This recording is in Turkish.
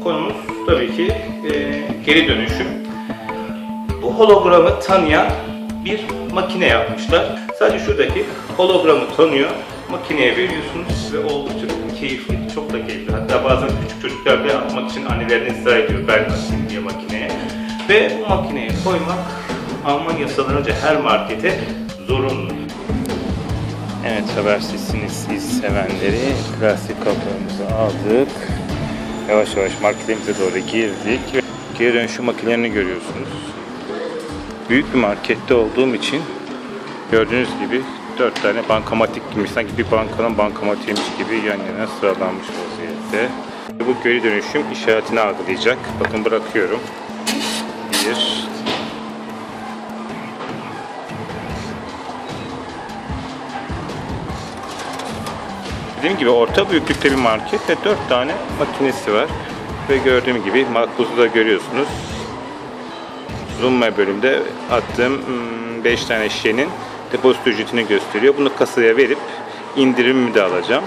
konumuz tabii ki e, geri dönüşüm. Bu hologramı tanıyan bir makine yapmışlar. Sadece şuradaki hologramı tanıyor, makineye veriyorsunuz ve oldukça keyifli, çok da keyifli. Hatta bazen küçük çocuklar bile atmak için annelerini ısrar ediyor atayım diye makineye. Ve bu makineye koymak Alman yasalarınca her markete zorunlu. Evet haber sesini sevenleri plastik kaplarımızı aldık. Yavaş yavaş marketlerimize doğru girdik. Geri dönüşüm makinelerini görüyorsunuz. Büyük bir markette olduğum için gördüğünüz gibi dört tane bankamatik gibi sanki bir bankanın bankamatiymiş gibi yan yana sıralanmış vaziyette. Bu geri dönüşüm işaretini algılayacak. Bakın bırakıyorum. Bir, Dediğim gibi orta büyüklükte bir market ve 4 tane makinesi var. Ve gördüğüm gibi makbuzu da görüyorsunuz. Zoom bölümde attığım 5 tane şişenin depozito ücretini gösteriyor. Bunu kasaya verip indirimimi de alacağım.